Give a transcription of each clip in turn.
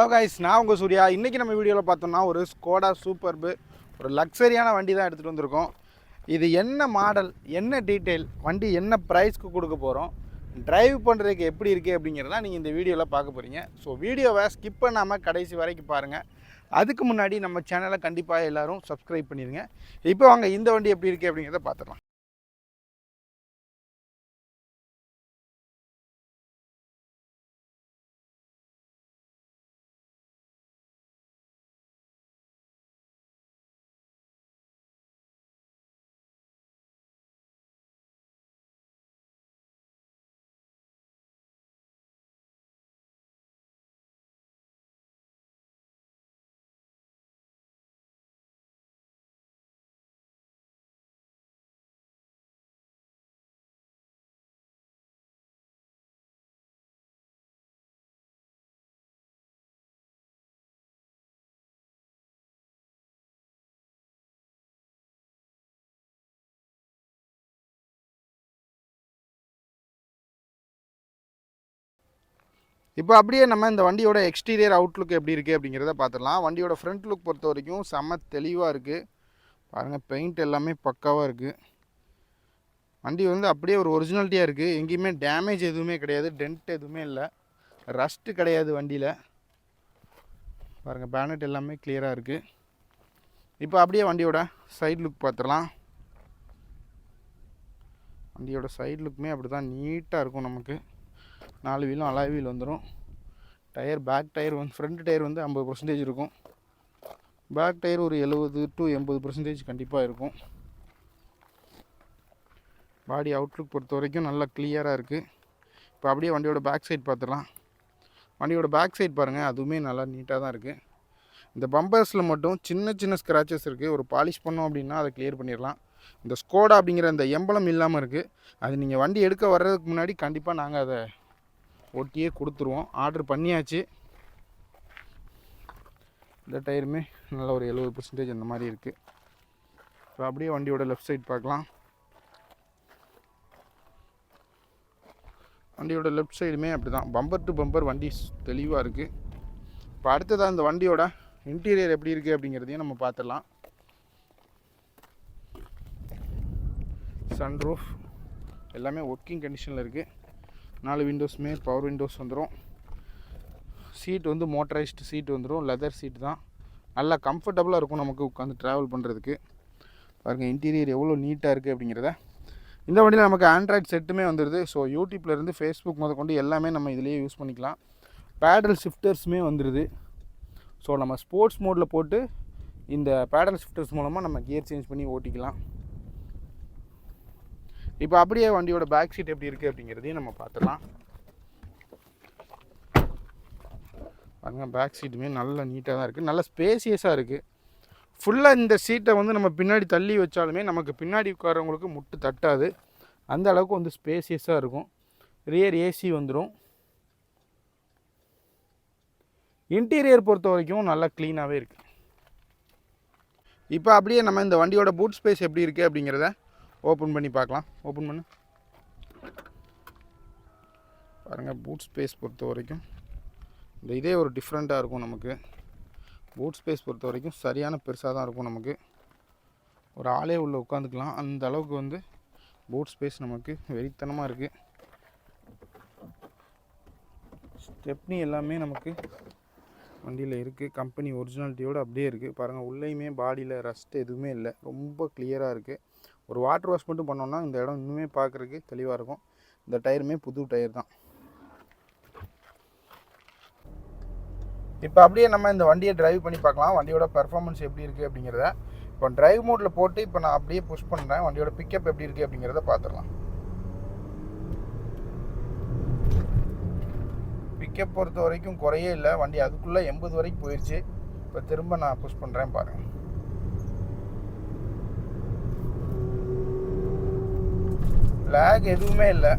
Hello guys நான் உங்கள் சூர்யா. இன்றைக்கி நம்ம வீடியோவில் பார்த்தோம்னா ஒரு ஸ்கோடா சூப்பர்பு ஒரு லக்ஸரியான வண்டி தான் எடுத்துகிட்டு வந்திருக்கோம். இது என்ன மாடல் என்ன டீட்டெயில் வண்டி என்ன ப்ரைஸ்க்கு கொடுக்க போகிறோம் டிரைவ் பண்ணுறதுக்கு எப்படி இருக்குது அப்படிங்கிறத நீங்கள் இந்த வீடியோவில் பார்க்க போகிறீங்க ஸோ வீடியோவை ஸ்கிப் பண்ணாமல் கடைசி வரைக்கும் பாருங்கள் அதுக்கு முன்னாடி நம்ம சேனலை கண்டிப்பாக எல்லோரும் சப்ஸ்கிரைப் பண்ணிடுங்க இப்போ வாங்க இந்த வண்டி எப்படி இருக்குது அப்படிங்கிறத பார்த்துடலாம். இப்போ அப்படியே நம்ம இந்த வண்டியோட எக்ஸ்டீரியர் அவுட்லுக் எப்படி இருக்குது அப்படிங்கிறத பார்த்துடலாம். வண்டியோட ஃப்ரண்ட் லுக் பொறுத்த வரைக்கும் செம்ம தெளிவாக இருக்குது பாருங்கள் பெயிண்ட் எல்லாமே பக்காவாக இருக்குது வண்டி வந்து அப்படியே ஒரு ஒரிஜினாலிட்டியாக இருக்குது எங்கேயுமே டேமேஜ் எதுவுமே கிடையாது. டென்ட் எதுவுமே இல்லை. ரஸ்ட்டு கிடையாது வண்டியில். பாருங்கள் பேனட் எல்லாமே கிளியராக இருக்குது இப்போ அப்படியே வண்டியோட சைட் லுக் பார்த்துடலாம். வண்டியோட சைட் லுக்குமே அப்படி தான் நீட்டாக இருக்கும் நமக்கு. நாலு வீலும் அலாய் வீல் வந்துடும் டயர் பேக் டயர் வந்து ஃப்ரண்ட் டயர் வந்து ஐம்பது பர்சன்டேஜ் இருக்கும். பேக் டயர் ஒரு எழுபது டு எண்பது பர்சன்டேஜ் கண்டிப்பாக இருக்கும். பாடி அவுட்லுக் பொறுத்த வரைக்கும் நல்லா கிளியராக இருக்குது இப்போ அப்படியே வண்டியோட பேக் சைட் பார்த்துடலாம் வண்டியோட பேக் சைட் பாருங்கள் அதுவுமே நல்லா நீட்டாக தான் இருக்குது இந்த பம்பர்ஸில் மட்டும் சின்ன சின்ன ஸ்க்ராச்சஸ் இருக்குது ஒரு பாலிஷ் பண்ணோம் அப்படின்னா அதை கிளியர் பண்ணிடலாம். இந்த ஸ்கோடா அப்படிங்கிற அந்த எம்பளம் இல்லாமல் இருக்குது அது நீங்கள் வண்டி எடுக்க வர்றதுக்கு முன்னாடி கண்டிப்பாக நாங்கள் அதை ஒட்டியே கொடுத்துருவோம். ஆர்டர் பண்ணியாச்சு. இந்த டயருமே நல்ல ஒரு எழுபது பர்சன்டேஜ் அந்த மாதிரி இருக்குது இப்போ அப்படியே வண்டியோட லெஃப்ட் சைடு பார்க்கலாம். வண்டியோட லெஃப்ட் சைடுமே அப்படி தான் பம்பர் டு பம்பர் வண்டி தெளிவாக இருக்குது இப்போ அடுத்ததாக இந்த வண்டியோட இன்டீரியர் எப்படி இருக்குது அப்படிங்கிறதையும் நம்ம பார்த்துடலாம். சன்ரூஃப் எல்லாமே ஒர்க்கிங் கண்டிஷனில் இருக்குது நாலு விண்டோஸுமே பவர் விண்டோஸ் வந்துடும் சீட் வந்து மோட்டரைஸ்டு சீட் வந்துடும் லெதர் சீட் தான். நல்லா கம்ஃபர்டபுளாக இருக்கும் நமக்கு உட்காந்து ட்ராவல் பண்ணுறதுக்கு பாருங்கள் இன்டீரியர் எவ்வளோ நீட்டாக இருக்குது அப்படிங்கிறத. இந்த வண்டியில் நமக்கு ஆண்ட்ராய்ட் செட்டுமே வந்துடுது ஸோ யூடியூப்லேருந்து ஃபேஸ்புக் முதற்கொண்டு எல்லாமே நம்ம இதிலேயே யூஸ் பண்ணிக்கலாம். பேடல் ஷிஃப்டர்ஸுமே வந்துடுது ஸோ நம்ம ஸ்போர்ட்ஸ் மோடில் போட்டு இந்த பேடல் ஷிஃப்டர்ஸ் மூலமாக நம்ம கியர் சேஞ்ச் பண்ணி ஓட்டிக்கலாம். இப்போ அப்படியே வண்டியோட பேக் சீட் எப்படி இருக்குது அப்படிங்கிறதையும் நம்ம பார்த்துடலாம். பாருங்க பேக் சீட்டுமே நல்லா நீட்டாக தான் இருக்குது நல்ல ஸ்பேசியஸாக இருக்குது ஃபுல்லாக இந்த சீட்டை வந்து நம்ம பின்னாடி தள்ளி வச்சாலுமே நமக்கு பின்னாடி உட்காரவங்களுக்கு முட்டு தட்டாது. அந்த அளவுக்கு வந்து ஸ்பேசியஸாக இருக்கும். ரியர் ஏசி வந்துடும் இன்டீரியர் பொறுத்த வரைக்கும் நல்லா க்ளீனாகவே இருக்குது இப்போ அப்படியே நம்ம இந்த வண்டியோட பூட் ஸ்பேஸ் எப்படி இருக்குது அப்படிங்கிறத ஓப்பன் பண்ணி பார்க்கலாம். ஓப்பன் பண்ணு. பாருங்கள் பூட் ஸ்பேஸ் பொறுத்த வரைக்கும் இந்த இதே ஒரு டிஃப்ரெண்ட்டாக இருக்கும் நமக்கு. பூட் ஸ்பேஸ் பொறுத்த வரைக்கும் சரியான பெருசாக தான் இருக்கும் நமக்கு. ஒரு ஆளே உள்ளே உட்காந்துக்கலாம் அந்த அளவுக்கு வந்து பூட் ஸ்பேஸ் நமக்கு வெறித்தனமாக இருக்குது ஸ்டெப்னி எல்லாமே நமக்கு வண்டியில் இருக்குது கம்பெனி ஒரிஜினாலிட்டியோடு அப்படியே இருக்குது பாருங்கள் உள்ளேயுமே பாடியில் ரஸ்ட் எதுவுமே இல்லை. ரொம்ப கிளியராக இருக்குது ஒரு வாட்டர் வாஷ் மட்டும் பண்ணோன்னா இந்த இடம் இன்னுமே பார்க்குறதுக்கு தெளிவாக இருக்கும். இந்த டயருமே புது டயர் தான். இப்போ அப்படியே நம்ம இந்த வண்டியை டிரைவ் பண்ணி பார்க்கலாம். வண்டியோட பெர்ஃபார்மன்ஸ் எப்படி இருக்குது அப்படிங்கிறத. இப்போ டிரைவ் மோடில் போட்டு இப்போ நான் அப்படியே புஷ் பண்ணுறேன் வண்டியோட பிக்கப் எப்படி இருக்குது அப்படிங்கிறத பார்த்துடலாம். பிக்கப் பொறுத்த வரைக்கும் குறையே இல்லை. வண்டி அதுக்குள்ளே எண்பது வரைக்கும் போயிடுச்சு இப்போ திரும்ப நான் புஷ் பண்ணுறேன் பாருங்கள் லேக் எதுவுமே இல்லை.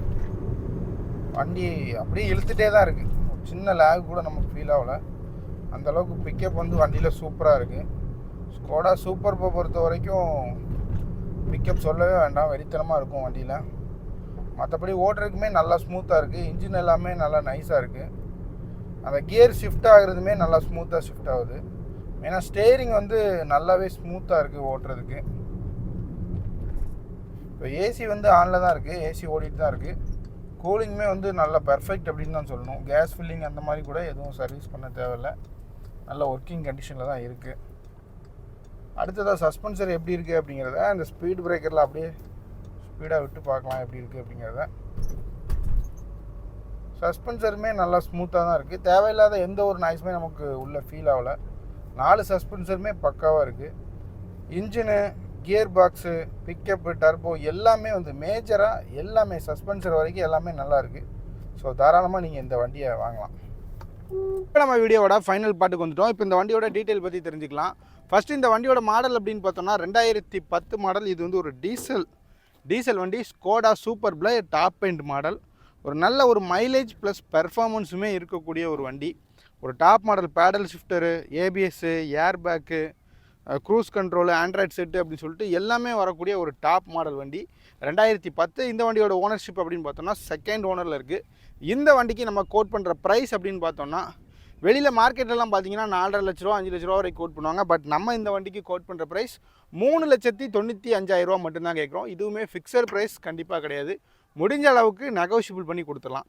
வண்டி அப்படியே இழுத்துட்டே தான் இருக்குது சின்ன லேக் கூட நமக்கு ஃபீல் ஆகலை. அந்தளவுக்கு பிக்கப் வந்து வண்டியில் சூப்பராக இருக்குது ஸ்கோடா சூப்பர் போ பொறுத்த வரைக்கும் பிக்கப் சொல்லவே வேண்டாம். வெறித்தனமாக இருக்கும் வண்டியில். மற்றபடி ஓட்டுறதுக்குமே நல்லா ஸ்மூத்தாக இருக்குது இன்ஜின் எல்லாமே நல்லா நைஸாக இருக்குது அந்த கியர் ஷிஃப்ட் ஆகுறதுமே நல்லா ஸ்மூத்தாக ஷிஃப்ட் ஆகுது. ஏன்னா ஸ்டேரிங் வந்து நல்லாவே ஸ்மூத்தாக இருக்குது ஓட்டுறதுக்கு. இப்போ ஏசி வந்து ஆனில் தான் இருக்குது ஏசி ஓடிட்டு தான் இருக்குது கூலிங்குமே வந்து நல்ல பெர்ஃபெக்ட் அப்படின்னு தான் சொல்லணும். கேஸ் ஃபில்லிங் அந்த மாதிரி கூட எதுவும் சர்வீஸ் பண்ண தேவையில்ல. நல்ல ஒர்க்கிங் கண்டிஷனில் தான் இருக்குது அடுத்ததாக சஸ்பென்சர் எப்படி இருக்குது அப்படிங்கிறத அந்த ஸ்பீட் பிரேக்கரில் அப்படியே ஸ்பீடாக விட்டு பார்க்கலாம் எப்படி இருக்குது அப்படிங்கிறத. சஸ்பென்சருமே நல்லா ஸ்மூத்தாக தான் இருக்குது தேவையில்லாத எந்த ஒரு நாய்ஸுமே நமக்கு உள்ள ஃபீல் ஆகலை. நாலு சஸ்பென்சருமே பக்காவாக இருக்குது engine gear box pickup turbo எல்லாமே வந்து மேஜராக எல்லாமே சஸ்பென்சர் வரைக்கும் எல்லாமே நல்லா இருக்குது ஸோ தாராளமாக நீங்கள் இந்த வண்டியை வாங்கலாம். இப்போ நம்ம வீடியோவோட ஃபைனல் பாட்டுக்கு வந்துட்டோம். இப்போ இந்த வண்டியோட டீட்டெயில் பற்றி தெரிஞ்சுக்கலாம். ஃபஸ்ட்டு இந்த வண்டியோட மாடல் அப்படின்னு பார்த்தோம்னா ரெண்டாயிரத்தி பத்து மாடல் இது வந்து ஒரு டீசல் டீசல் வண்டி. Skoda super play top end model ஒரு நல்ல ஒரு மைலேஜ் ப்ளஸ் பெர்ஃபார்மன்ஸுமே இருக்கக்கூடிய ஒரு வண்டி. ஒரு top model paddle shifter ABS air bag cruise control Android set அப்படின்னு சொல்லிட்டு எல்லாமே வரக்கூடிய ஒரு டாப் மாடல் வண்டி. ரெண்டாயிரத்தி பத்து இந்த வண்டியோட ஓனர்ஷிப் அப்படின்னு பார்த்தோம்னா செகண்ட் ஓனரில் இருக்குது இந்த வண்டிக்கு நம்ம கோட் பண்ணுற ப்ரைஸ் அப்படின்னு பார்த்தோம்னா வெளியில் மார்க்கெட்லலாம் பார்த்தீங்கன்னா நாலரை லட்ச ரூபா அஞ்சு லட்ச ரூபா வரைக்கும் கோட் பண்ணுவாங்க. பட் நம்ம இந்த வண்டிக்கு கோட் பண்ணுற ப்ரைஸ் மூணு லட்சத்தி தொண்ணூற்றி அஞ்சாயிரரூவா மட்டும்தான் கேட்குறோம். இதுவுமே ஃபிக்ஸட் ப்ரைஸ் கண்டிப்பாக கிடையாது. முடிஞ்ச அளவுக்கு நெகோஷியபிள் பண்ணி கொடுத்துடலாம்.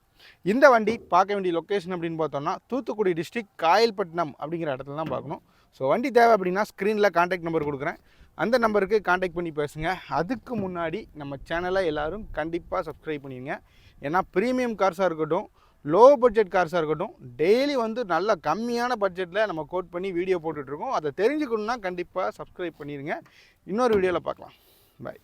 இந்த வண்டி பார்க்க வேண்டிய லொக்கேஷன் அப்படின்னு பார்த்தோம்னா தூத்துக்குடி டிஸ்ட்ரிக்ட் காயல்பட்டினம் அப்படிங்கிற இடத்துல தான் பார்க்கணும். ஸோ வண்டி தேவை அப்படின்னா ஸ்க்ரீனில் காண்டாக்ட் நம்பர் கொடுக்குறேன். அந்த நம்பருக்கு காண்டாக்ட் பண்ணி பேசுங்க. அதுக்கு முன்னாடி நம்ம சேனலை எல்லோரும் கண்டிப்பாக சப்ஸ்கிரைப் பண்ணிடுங்க. ஏன்னா ப்ரீமியம் கார்ஸாக இருக்கட்டும் லோ பட்ஜெட் கார்ஸாக இருக்கட்டும் டெய்லி வந்து நல்ல கம்மியான பட்ஜெட்டில் நம்ம கோட் பண்ணி வீடியோ போட்டுட்ருக்கோம் அதை தெரிஞ்சுக்கணுன்னா கண்டிப்பாக சப்ஸ்கிரைப் பண்ணிடுங்க. இன்னொரு வீடியோவில் பார்க்கலாம். பாய்